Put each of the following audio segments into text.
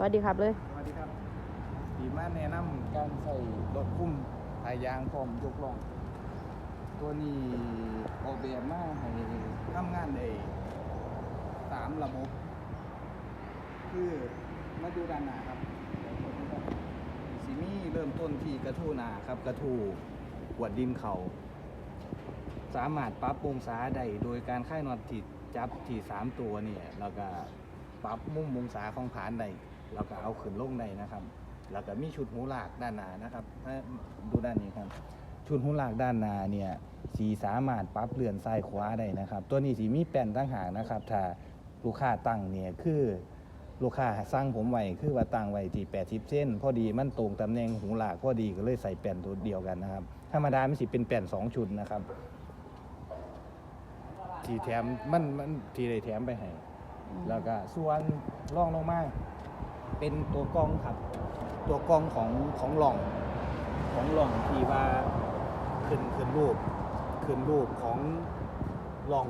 สวัสดีครับเลยสวัสดีครับดีมาแนะนำการใส่รถคุ้มสายยางพร้อมยกล่อง ตัวนี้ออกแบบมาให้ทำงานได้สามระบบ คือมาดูด้านหน้าครับสีมีเริ่มต้นที่กระทู้หนาครับ กระทู้กวดดินเขาสามารถปรับปรุงสาได้โดยการค่ายนอตที่จับที่สามตัวเนี่ยแล้วก็ปรับมุมองศาของผานได้ แล้วก็เอาขึ้นลงได้นะครับ แล้วก็มีชุดหูหลากด้านหน้านะครับถ้าดูด้านนี้ครับ ชุดหูหลากด้านหน้าเนี่ยสีสามารถปรับเลื่อนซ้ายขวาได้นะครับ ตัวนี้สีมีแป้นตั้งหากนะครับ ถ้าลูกค้าตั้งเนี่ยคือลูกค้าสั่งผมไว้คือว่าตั้งไว้ที่80เส้น พอดีมันตรงตำแหน่งหูหลากพอดีก็เลยใส่แป้นตัวเดียวกันนะครับ ธรรมดาไมันสิเป็นแป้นสองชุดนะครับ ทีแถมมันมันที่ได้แถมไปให้แล้วก็ส่วนร่องลงมา เป็นตัวกล้องครับ ตัวกล้องของของหล่องของหล่องที่ว่าขึ้นขึ้นรูปขึ้นรูปของหล่อง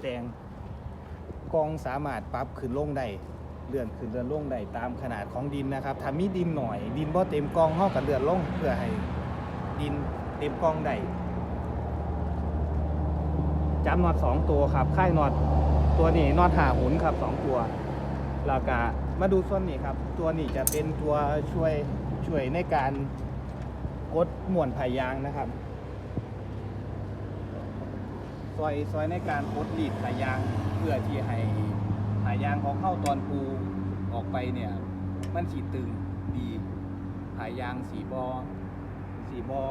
แดงกล้องสามารถปรับขึ้นลงได้เลื่อนขึ้นเลื่อนลงได้ตามขนาดของดินนะครับถ้ามีดินหน่อย ดินบ่เต็มกล้องเฮาก็เลื่อนลงเพื่อให้ดินเต็มกล้องได้จับน็อตสองตัวครับค่ายน็อตตัวนี้นอดหาหุนครับสองตัว แล้วก็มาดูส่วนนี้ครับ ตัวนี้จะเป็นตัวช่วยช่วยในการกดหม่วนผายางนะครับซอยซอยในการกดลีดผายางเพื่อที่ให้ผายางของเข้าตอนปูออกไปเนี่ยมันสีตึงดีผายางสีบอสีบอ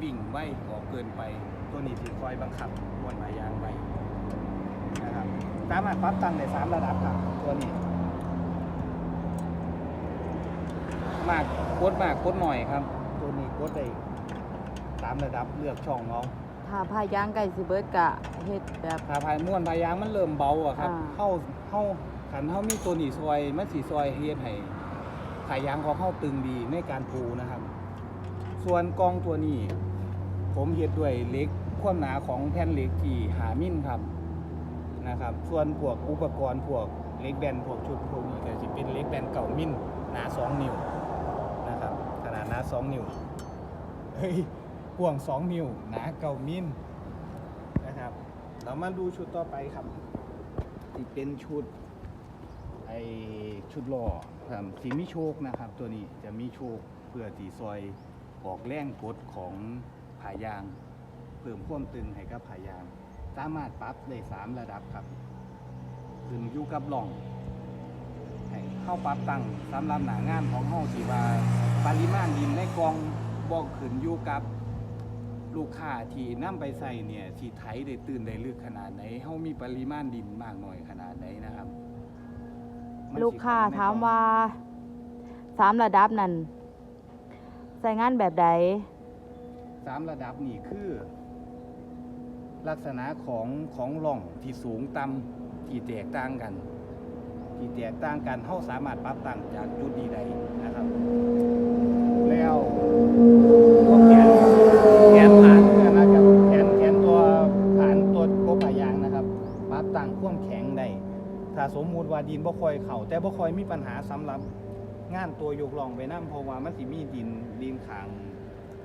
บิ่งไว้ออกเกินไป ตัวนี้ถือคอยบังคับมวนผายางไว้นะครับสามารถปรับตั้งได้สามระดับครับตัวนี้ มากกดมากกดหน่อยครับ ตัวนี้กดได้สามระดับเลือกช่องน้องถ้าพายางไก่สิเบิร์ดกะเฮ็ดแบบถ้าพายม้วนพายางมันเริ่มเบาอะครับอ่า เข้าเข้าขันเข้ามีตัวนี้ซอยมันสีซอยเฮ็ดให้พายางของเข้าตึงดีในการปูนะครับ ส่วนกองตัวนี้ ผมเฮ็ดด้วยเหล็กความหนาของแผ่นเหล็กที่หามิลครับนะครับ ส่วนพวกอุปกรณ์พวกเล็กแบนพวกชุดพวกนี้ก็จะเป็นเล็กแบนเก่ามิลหนา2นิ้วนะครับ ขนาดหนา2นิ้วเฮ้ยพ่วง2นิ้วหนาเก่ามิลนะครับ เรามาดูชุดต่อไปครับที่เป็นชุดไอชุดหล่อครับสีมีโชคนะครับ ตัวนี้จะมีโชคเพื่อที่ซอยออกแรงกดของผายาง เพิ่มความตึงให้กับผายาง สามารถปรับได้สามระดับครับขึ้นอยู่กับหล่องให้เข้าปรับตั้งสำหรับหนางานของเฮาที่ว่า ปริมาณดินในกองบอกขึ้นอยู่กับลูกค้าที่นำไปใส่เนี่ยที่ไถได้ตื่นได้ลึกขนาดไหนเฮามีปริมาณดินมากน้อยขนาดไหนนะครับมันสิลูกค้าเข้ในถามกองว่าสามระดับนั่นใส่งานแบบใด สามระดับนี่คือ ลักษณะของของหล่องที่สูงต่ำที่แตกต่างกัน ที่แตกต่างกันเขาสามารถปรับตั้งจากจุดนี้ได้นะครับ แล้วตัวแขนแขนฐานเนี่ยนะครับแขนแขนตัวฐานตัวกบายางนะครับปรับตั้งความแข็งได้ถ้าสมมุติว่าดินบ่ค่อยเข่าแต่บ่ค่อยมีปัญหาสำหรับงานตัวยกลองไปนั่เพราะว่ามันสิมีดินดินขาง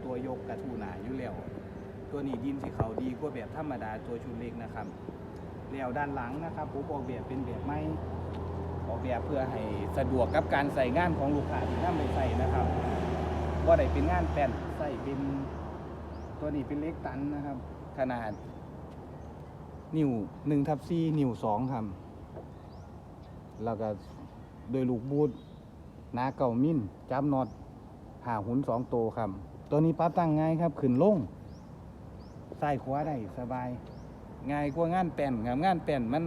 ตัวยกกระทูหนาอยู่แล้วตัวนี้ดินสิเขาดีกว่าแบบธรรมดาตัวชุดเล็กนะครับแล้วด้านหลังนะครับผมออกแบบเป็นแบบไม้ออกแบบเพื่อให้สะดวกกับการใส่งานของลูกค้าที่นำไปใส่นะครับ ว่าได้เป็นงานแป้นใส่เป็นตัวนี้เป็นเล็กตันนะครับ ขนาด นิ้วหนึ่งทับซี่นิ้วสองครับแล้วก็โดยลูกบูทหนาเก่ามินจับน็อตหาหุ่นสองโตครับ ตัวนี้ปรับตั้งง่ายครับ ขึ้นลงซ้ายขวาได้สบาย ง่ายกว่างานแป้นครับงานแป้นมัน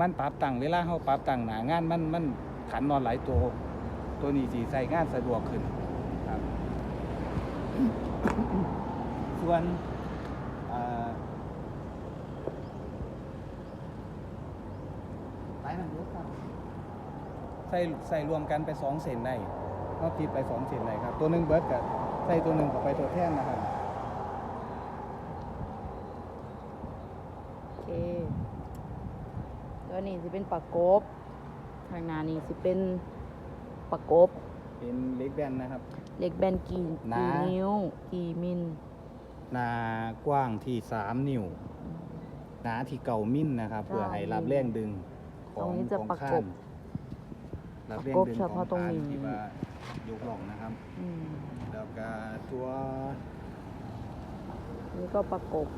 มันปรับตั้งเวลาเขาปรับตั้งหนางานมันมันขันนอนหลายตัวตัวนี้สีใส่งานสะดวกขึ้น ส่วนอ่าสายน้ำรถครับใส่ใส่รวมกันไปสองเซนได้ก็ติดไปสองเซนได้ครับ ตัวหนึ่งเบิร์ดกับใส่ตัวหนึ่งกับไปตัวแท่นนะครับโอเคตัวนี้สิเป็นปากกบข้างนานี่สิเป็นประกบ เป็นเหล็กแบนนะครับ เหล็กแบนกี่หนากี่นิ้ว กี่มิลหนากว้างที่สามนิ้วหนาที่เก่ามิลนะครับ เพื่อให้รับแรงดึงขตอรงงนี้จะของประกข้าบ นรับแรงดึงประกบเฉของพาะตรงข้านนี้ ที่ว่ายกหล่องนะครับ อืมแล้วก็ตัวนี่ก็ประกบ